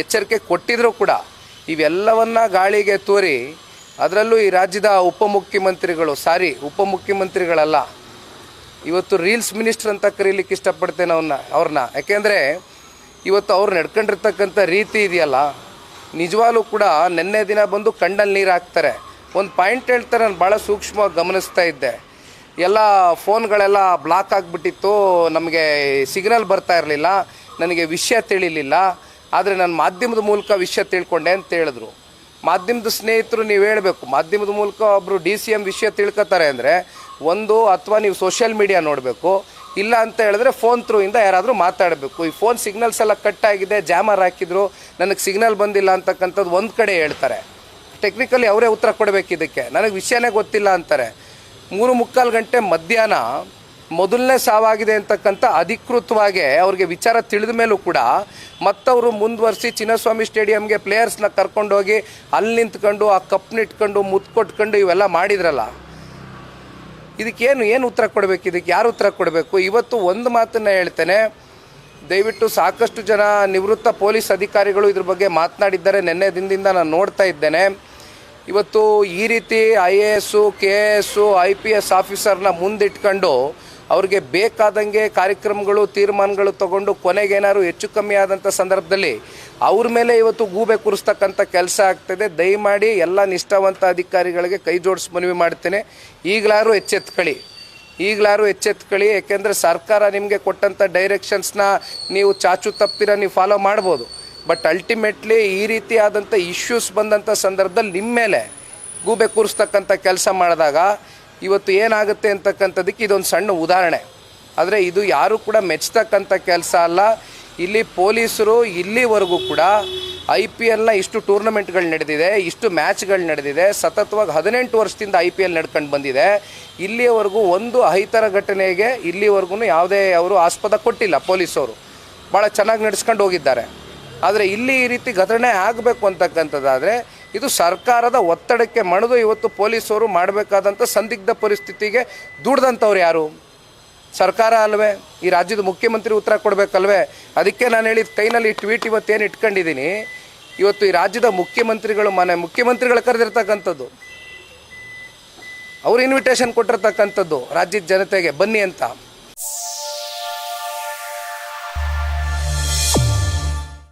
ಎಚ್ಚರಿಕೆ ಕೊಟ್ಟಿದ್ರು ಕೂಡ ಇವೆಲ್ಲವನ್ನ ಗಾಳಿಗೆ ತೋರಿ ಅದರಲ್ಲೂ ಈ ರಾಜ್ಯದ ಉಪಮುಖ್ಯಮಂತ್ರಿಗಳು, ಸಾರಿ, ಉಪಮುಖ್ಯಮಂತ್ರಿಗಳಲ್ಲ, ಇವತ್ತು ರೀಲ್ಸ್ ಮಿನಿಸ್ಟರ್ ಅಂತ ಕರೀಲಿಕ್ಕೆ ಇಷ್ಟಪಡ್ತೇನೆ ಅವನ್ನ ಅವ್ರನ್ನ. ಯಾಕೆಂದರೆ ಇವತ್ತು ಅವ್ರು ನಡ್ಕೊಂಡಿರ್ತಕ್ಕಂಥ ರೀತಿ ಇದೆಯಲ್ಲ, ನಿಜವಾಗ್ಲೂ ಕೂಡ ನಿನ್ನೆ ದಿನ ಬಂದು ಕಂಡಲ್ಲಿ ನೀರು ಹಾಕ್ತಾರೆ. ಒಂದು ಪಾಯಿಂಟ್ ಹೇಳ್ತಾರೆ, ನಾನು ಭಾಳ ಸೂಕ್ಷ್ಮವಾಗಿ ಗಮನಿಸ್ತಾ ಇದ್ದೆ. ಎಲ್ಲ ಫೋನ್ಗಳೆಲ್ಲ ಬ್ಲಾಕ್ ಆಗಿಬಿಟ್ಟಿತ್ತು, ನಮಗೆ ಸಿಗ್ನಲ್ ಬರ್ತಾ ಇರಲಿಲ್ಲ, ನನಗೆ ವಿಷಯ ತಿಳಿಲಿಲ್ಲ. ಆದರೆ ನಾನು ಮಾಧ್ಯಮದ ಮೂಲಕ ವಿಷಯ ತಿಳ್ಕೊಂಡೆ ಅಂತ ಹೇಳಿದ್ರು. ಮಾಧ್ಯಮದ ಸ್ನೇಹಿತರು ನೀವು ಹೇಳಬೇಕು, ಮಾಧ್ಯಮದ ಮೂಲಕ ಒಬ್ಬರು ಡಿ ಸಿ ಎಂ ವಿಷಯ ತಿಳ್ಕೊತಾರೆ ಅಂದರೆ ಒಂದು ಅಥವಾ ನೀವು ಸೋಷಿಯಲ್ ಮೀಡಿಯಾ ನೋಡಬೇಕು, ಇಲ್ಲ ಅಂತ ಹೇಳಿದ್ರೆ ಫೋನ್ ಥ್ರೂ ಇಂದ ಯಾರಾದರೂ ಮಾತಾಡಬೇಕು. ಈ ಫೋನ್ ಸಿಗ್ನಲ್ಸ್ ಎಲ್ಲ ಕಟ್ ಆಗಿದೆ, ಜಾಮರ್ ಹಾಕಿದ್ರು, ನನಗೆ ಸಿಗ್ನಲ್ ಬಂದಿಲ್ಲ ಅಂತಕ್ಕಂಥದ್ದು ಒಂದು ಕಡೆ ಹೇಳ್ತಾರೆ. ಟೆಕ್ನಿಕಲಿ ಅವರೇ ಉತ್ತರ ಕೊಡಬೇಕು ಇದಕ್ಕೆ. ನನಗೆ ವಿಷಯನೇ ಗೊತ್ತಿಲ್ಲ ಅಂತಾರೆ. ಮೂರು ಮುಕ್ಕಾಲು ಗಂಟೆ ಮಧ್ಯಾಹ್ನ ಮೊದಲನೇ ಸಾವಾಗಿದೆ ಅಂತಕ್ಕಂಥ ಅಧಿಕೃತವಾಗಿ ಅವ್ರಿಗೆ ವಿಚಾರ ತಿಳಿದ ಮೇಲೂ ಕೂಡ ಮತ್ತವರು ಮುಂದುವರಿಸಿ ಚಿನ್ನಸ್ವಾಮಿ ಸ್ಟೇಡಿಯಂಗೆ ಪ್ಲೇಯರ್ಸ್ನ ಕರ್ಕೊಂಡೋಗಿ ಅಲ್ಲಿ ನಿಂತ್ಕೊಂಡು, ಆ ಕಪ್ನ ಇಟ್ಕೊಂಡು ಕೊಟ್ಕೊಂಡು ಇವೆಲ್ಲ ಮಾಡಿದ್ರಲ್ಲ. ಇದಕ್ಕೇನು, ಏನು ಉತ್ತರ ಕೊಡಬೇಕು? ಇದಕ್ಕೆ ಯಾರು ಉತ್ತರ ಕೊಡಬೇಕು? ಇವತ್ತು ಒಂದು ಮಾತನ್ನು ಹೇಳ್ತೇನೆ. ದಯವಿಟ್ಟು ಸಾಕಷ್ಟು ಜನ ನಿವೃತ್ತ ಪೊಲೀಸ್ ಅಧಿಕಾರಿಗಳು ಇದ್ರ ಬಗ್ಗೆ ಮಾತನಾಡಿದ್ದಾರೆ. ನಿನ್ನೆ ದಿನದಿಂದ ನಾನು ನೋಡ್ತಾ ಇದ್ದೇನೆ. ಇವತ್ತು ಈ ರೀತಿ I A S, K A S, I P S ಆಫೀಸರ್ನ ಮುಂದಿಟ್ಕೊಂಡು ಅವ್ರಿಗೆ ಬೇಕಾದಂಗೆ ಕಾರ್ಯಕ್ರಮಗಳು, ತೀರ್ಮಾನಗಳು ತಗೊಂಡು ಕೊನೆಗೇನಾದ್ರು ಹೆಚ್ಚು ಕಮ್ಮಿ ಆದಂಥ ಸಂದರ್ಭದಲ್ಲಿ ಅವ್ರ ಮೇಲೆ ಇವತ್ತು ಗೂಬೆ ಕೂರಿಸ್ತಕ್ಕಂಥ ಕೆಲಸ ಆಗ್ತದೆ. ದಯಮಾಡಿ ಎಲ್ಲ ನಿಷ್ಠಾವಂತ ಅಧಿಕಾರಿಗಳಿಗೆ ಕೈ ಜೋಡಿಸಿ ಮನವಿ ಮಾಡ್ತೇನೆ. ಈಗಲಾರು ಎಚ್ಚೆತ್ಕಳಿ ಈಗಲಾರು ಎಚ್ಚೆತ್ಕಳಿ ಯಾಕೆಂದರೆ ಸರ್ಕಾರ ನಿಮಗೆ ಕೊಟ್ಟಂಥ ಡೈರೆಕ್ಷನ್ಸ್ನ ನೀವು ಚಾಚು ತಪ್ಪಿರ ನೀವು ಫಾಲೋ ಮಾಡ್ಬೋದು. ಬಟ್ ಅಲ್ಟಿಮೇಟ್ಲಿ ಈ ರೀತಿಯಾದಂಥ ಇಶ್ಯೂಸ್ ಬಂದಂಥ ಸಂದರ್ಭದಲ್ಲಿ ನಿಮ್ಮ ಮೇಲೆ ಗೂಬೆ ಕೂರಿಸ್ತಕ್ಕಂಥ ಕೆಲಸ ಮಾಡಿದಾಗ ಇವತ್ತು ಏನಾಗುತ್ತೆ ಅಂತಕ್ಕಂಥದ್ದಕ್ಕೆ ಇದೊಂದು ಸಣ್ಣ ಉದಾಹರಣೆ. ಆದರೆ ಇದು ಯಾರು ಕೂಡ ಮೆಚ್ಚತಕ್ಕಂಥ ಕೆಲಸ ಅಲ್ಲ. ಇಲ್ಲಿ ಪೊಲೀಸರು ಇಲ್ಲಿವರೆಗೂ ಕೂಡ ಐ ಪಿ ಎಲ್ನ ಇಷ್ಟು ಟೂರ್ನಮೆಂಟ್ಗಳು ನಡೆದಿದೆ, ಇಷ್ಟು ಮ್ಯಾಚ್ಗಳು ನಡೆದಿದೆ. ಸತತವಾಗಿ ಹದಿನೆಂಟು ವರ್ಷದಿಂದ ಐ ಪಿ ಎಲ್ ನಡ್ಕೊಂಡು ಬಂದಿದೆ. ಇಲ್ಲಿಯವರೆಗೂ ಒಂದು ಅಹಿತರ ಘಟನೆಗೆ ಇಲ್ಲಿವರೆಗೂ ಯಾವುದೇ ಅವರು ಆಸ್ಪದ ಕೊಟ್ಟಿಲ್ಲ ಪೊಲೀಸವರು ಭಾಳ ಚೆನ್ನಾಗಿ ನಡೆಸ್ಕೊಂಡು ಹೋಗಿದ್ದಾರೆ. ಆದರೆ ಇಲ್ಲಿ ಈ ರೀತಿ ಘಟನೆ ಆಗಬೇಕು ಅಂತಕ್ಕಂಥದ್ದಾದರೆ ಇದು ಸರ್ಕಾರದ ಒತ್ತಡಕ್ಕೆ ಮಣಿದು ಇವತ್ತು ಪೊಲೀಸರು ಮಾಡಬೇಕಾದಂಥ ಸಂದಿಗ್ಧ ಪರಿಸ್ಥಿತಿಗೆ ದುಡ್ದಂಥವ್ರು ಯಾರು? ಸರ್ಕಾರ ಅಲ್ವೇ? ಈ ರಾಜ್ಯದ ಮುಖ್ಯಮಂತ್ರಿ ಉತ್ತರ ಕೊಡಬೇಕಲ್ವೇ? ಅದಕ್ಕೆ ನಾನು ಹೇಳಿದ ಕೈನಲ್ಲಿ ಟ್ವೀಟ್ ಇವತ್ತೇನು ಇಟ್ಕೊಂಡಿದ್ದೀನಿ ಇವತ್ತು ಈ ರಾಜ್ಯದ ಮುಖ್ಯಮಂತ್ರಿಗಳು ಮನೆ ಮುಖ್ಯಮಂತ್ರಿಗಳು ಕರೆದಿರ್ತಕ್ಕಂಥದ್ದು. ಅವ್ರು ಇನ್ವಿಟೇಷನ್ ಕೊಟ್ಟಿರ್ತಕ್ಕಂಥದ್ದು ರಾಜ್ಯದ ಜನತೆಗೆ, ಬನ್ನಿ ಅಂತ.